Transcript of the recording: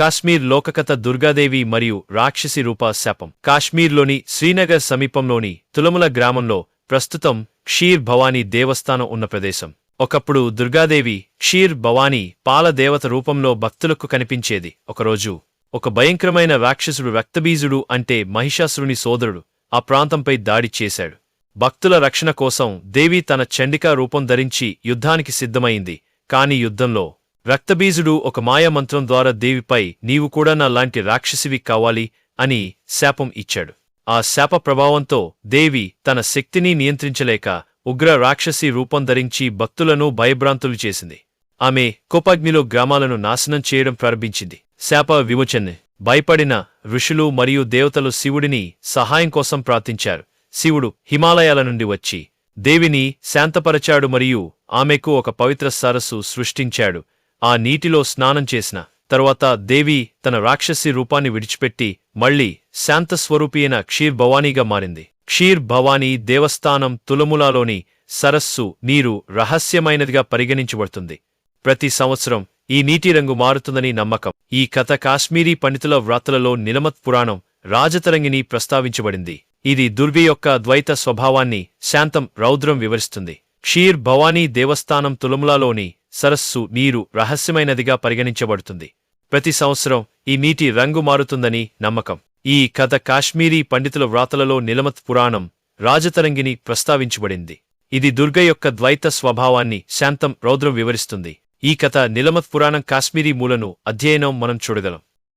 కాశ్మీర్ లోకకథ దుర్గాదేవి మరియు రాక్షసి రూప శాపం. కాశ్మీర్లోని శ్రీనగర్ సమీపంలోని తులముల గ్రామంలో ప్రస్తుతం క్షీర్ భవానీ దేవస్థానం ఉన్న ప్రదేశం. ఒకప్పుడు దుర్గాదేవి క్షీర్ భవానీ పాల దేవత రూపంలో భక్తులకు కనిపించేది. ఒకరోజు ఒక భయంకరమైన రాక్షసుడు రక్తబీజుడు అంటే మహిషాసురుని సోదరుడు ఆ ప్రాంతంపై దాడి చేశాడు. భక్తుల రక్షణ కోసం దేవి తన చండికా రూపం ధరించి యుద్ధానికి సిద్ధమైంది. కాని యుద్ధంలో రక్తబీజుడు ఒక మాయామంత్రం ద్వారా దేవిపై నీవు కూడా నా లాంటి రాక్షసివి కావాలి అని శాపం ఇచ్చాడు. ఆ శాప ప్రభావంతో దేవి తన శక్తిని నియంత్రించలేక ఉగ్ర రాక్షసి రూపం ధరించి భక్తులను భయభ్రాంతులు చేసింది. ఆమె కోపాగ్నిలో గ్రామాలను నాశనం చేయడం ప్రారంభించింది. శాప విమోచన్. భయపడిన ఋషులు మరియు దేవతలు శివుడిని సహాయం కోసం ప్రార్థించారు. శివుడు హిమాలయాల నుండి వచ్చి దేవిని శాంతపరచాడు మరియు ఆమెకు ఒక పవిత్ర సరస్సు సృష్టించాడు. ఆ నీటిలో స్నానం చేసిన తరువాత దేవి తన రాక్షసి రూపాన్ని విడిచిపెట్టి మళ్ళీ శాంతస్వరూపి అయిన క్షీర్ భవానీగా మారింది. క్షీర్ భవానీ దేవస్థానం తులములాలోని సరస్సు నీరు రహస్యమైనదిగా పరిగణించబడుతుంది. ప్రతి సంవత్సరం ఈ నీటి రంగు మారుతుందని నమ్మకం. ఈ కథ కాశ్మీరీ పండితుల వ్రాతలలో నిలమత్ పురాణం రాజతరంగిని ప్రస్తావించబడింది. ఇది దుర్వి యొక్క ద్వైత స్వభావాన్ని శాంతం రౌద్రం వివరిస్తుంది. క్షీర్ భవానీ దేవస్థానం తులములాలోని సరస్సు నీరు రహస్యమైనదిగా పరిగణించబడుతుంది. ప్రతి సంవత్సరం ఈ నీటి రంగు మారుతుందని నమ్మకం. ఈ కథ కాశ్మీరీ పండితుల వ్రాతలలో నిలమత్ పురాణం రాజతరంగిని ప్రస్తావించబడింది. ఇది దుర్గ యొక్క ద్వైత స్వభావాన్ని శాంతం రౌద్రం వివరిస్తుంది. ఈ కథ నిలమత్ పురాణం కాశ్మీరీ మూలను అధ్యయనం మనం చూడగలం.